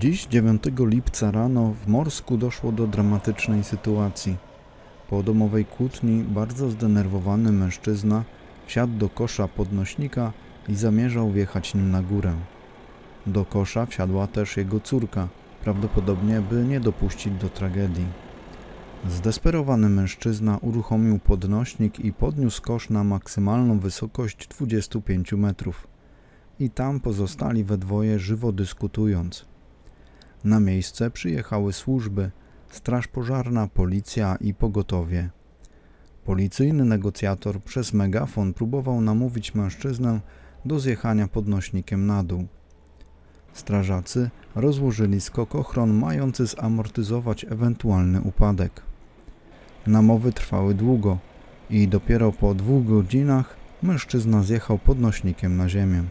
Dziś 9 lipca rano w Morsku doszło do dramatycznej sytuacji. Po domowej kłótni bardzo zdenerwowany mężczyzna wsiadł do kosza podnośnika i zamierzał wjechać nim na górę. Do kosza wsiadła też jego córka, prawdopodobnie by nie dopuścić do tragedii. Zdesperowany mężczyzna uruchomił podnośnik i podniósł kosz na maksymalną wysokość 25 metrów. I tam pozostali we dwoje żywo dyskutując. Na miejsce przyjechały służby, straż pożarna, policja i pogotowie. Policyjny negocjator przez megafon próbował namówić mężczyznę do zjechania podnośnikiem na dół. Strażacy rozłożyli skokochron mający zamortyzować ewentualny upadek. Namowy trwały długo i dopiero po dwóch godzinach mężczyzna zjechał podnośnikiem na ziemię.